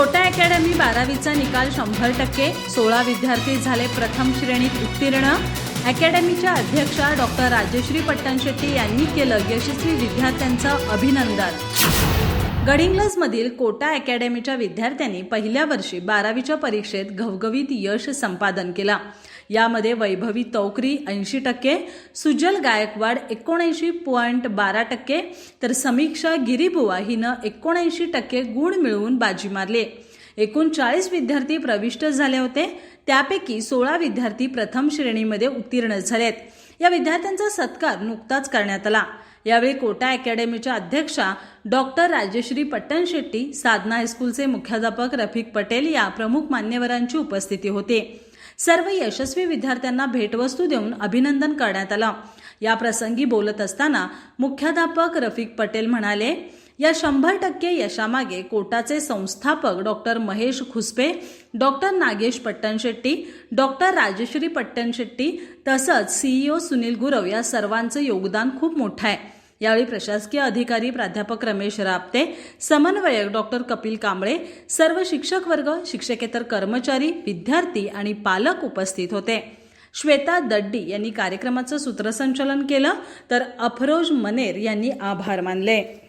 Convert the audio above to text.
Kota academy बारावीचा निकाल शंभर टक्के सोळा विद्यार्थी झाले प्रथम श्रेणीत उत्तीर्ण. अकॅडमीच्या अध्यक्षा डॉक्टर राजश्री पट्टणशेट्टी यांनी केलं यशस्वी विद्यार्थ्यांचं अभिनंदन. गडिंग्लजमधील कोटा अकॅडमीच्या विद्यार्थ्यांनी पहिल्या वर्षी बारावीच्या परीक्षेत घवघवीत यश संपादन केला. यामध्ये वैभवी तौकरी ऐंशी टक्के सुजल गायकवाड एकोणऐंशी पॉईंट बारा टक्के तर समीक्षा गिरीबुवा हिनं एकोणऐंशी टक्के गुण मिळवून बाजी मारली. एकूण चाळीस विद्यार्थी प्रविष्ट झाले होते. त्यापैकी सोळा विद्यार्थी प्रथम श्रेणीमध्ये उत्तीर्ण झालेत. या विद्यार्थ्यांचा सत्कार नुकताच करण्यात आला. यावेळी कोटा अकॅडमीच्या अध्यक्षा डॉक्टर राजश्री पट्टणशेट्टी साधना हायस्कूलचे मुख्याध्यापक रफिक पटेल या प्रमुख मान्यवरांची उपस्थिती होती. सर्व यशस्वी विद्यार्थ्यांना भेटवस्तू देऊन अभिनंदन करण्यात आलं. या प्रसंगी बोलत असताना मुख्याध्यापक रफिक पटेल म्हणाले या शंभर टक्के यशामागे कोटाचे संस्थापक doctor Mahesh Khuspe doctor Nagesh Pattanshetti doctor Rajshree Pattanshetti तसंच सीईओ सुनील गुरव या सर्वांचं योगदान खूप मोठं आहे. यावेळी प्रशासकीय अधिकारी प्राध्यापक रमेश रापते समन्वयक डॉक्टर कपिल कांबळे सर्व शिक्षक वर्ग शिक्षकेतर कर्मचारी विद्यार्थी आणि पालक उपस्थित होते. श्वेता दड्डी यांनी कार्यक्रमाचं सूत्रसंचालन केलं तर अफरोज मनेर यांनी आभार मानले.